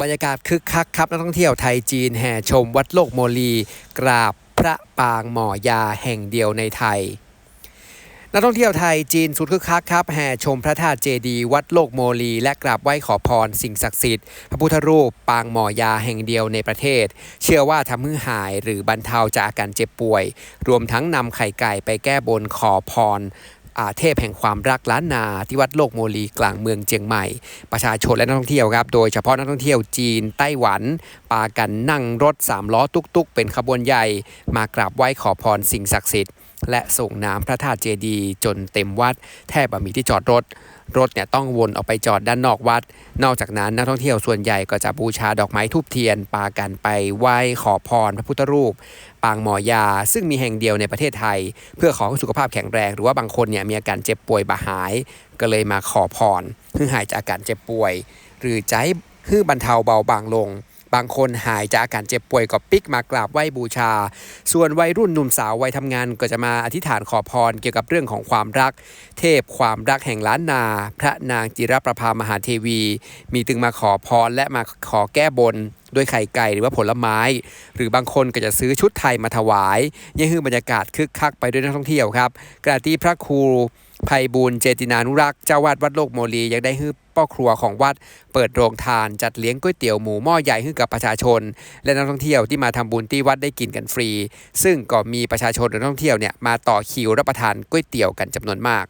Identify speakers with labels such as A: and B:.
A: บรรยากาศคึกคักครับนักท่องเที่ยวไทยจีนแห่ชมวัดโลกโมลี กราบพระปางหมอยาแห่งเดียวในไทย นักท่องเที่ยวไทยจีนสุดคึกคักครับแห่ชมพระธาตุเจดีย์วัดโลกโมลี และกราบไหว้ขอพรสิ่งศักดิ์สิทธิ์ พระพุทธรูปปางหมอยาแห่งเดียวในประเทศ เชื่อว่าทำให้หายหรือบรรเทาจากอาการเจ็บป่วย รวมทั้งนำไข่ไก่ไปแก้บนขอพร เทพแห่งความรักล้านนาที่วัดโลกโมลีกลางเมืองเจียงใหม่ ประชาชนและนักท่องเที่ยวครับโดยเฉพาะนักท่องเที่ยวจีนไต้หวันปากันนั่งรถสามล้อตุกๆ เป็นขบวนใหญ่ มากราบไหว้ขอพรสิ่งศักดิ์สิทธิ์ และส่งน้ำพระธาตุเจดีย์จนเต็มวัด แทบไม่มีที่จอดรถ รถเนี่ยต้องวนออกไปจอดด้านนอกวัด นอกจากนั้นนักท่องเที่ยวส่วนใหญ่ก็จะบูชาดอกไม้ทูบเทียน ปากันไปไหว้ขอพรพระพุทธรูป ปางหมอยา ซึ่งมีแห่งเดียวในประเทศไทย เพื่อขอสุขภาพแข็งแรง หรือว่าบางคนเนี่ยมีอาการเจ็บป่วยบาหาย ก็เลยมาขอพรเพื่อหายจากอาการเจ็บป่วย หรือใจให้บรรเทาเบาบางลง บางคนหายจากอาการเจ็บป่วยก็ปิกมากราบไหว้บูชา ส่วนวัยรุ่นหนุ่มสาววัยทำงานก็จะมาอธิษฐานขอพรเกี่ยวกับเรื่องของความรัก เทพความรักแห่งล้านนา พระนางจิรประภามหาเทวี มีตึงมาขอพรและมาขอแก้บนด้วยไข่ไก่หรือว่าผลไม้ หรือบางคนก็จะซื้อชุดไทยมาถวายยังคือบรรยากาศคึกคักไปด้วยนักท่องเที่ยวครับกระที่พระครู ภัยบูลเจตินานุรักษ์เจ้าวาดวัดโลกโมลียังได้ฮือป้อครัวของวัด เปิดโรงทานจัดเลี้ยงก๋วยเตี๋ยวหมูหม้อใหญ่ให้กับประชาชน และนักท่องเที่ยวที่มาทำบุญที่วัดได้กินกันฟรี ซึ่งก็มีประชาชนและนักท่องเที่ยวเนี่ยมาต่อคิวรับประทานก๋วยเตี๋ยวกันจำนวนมาก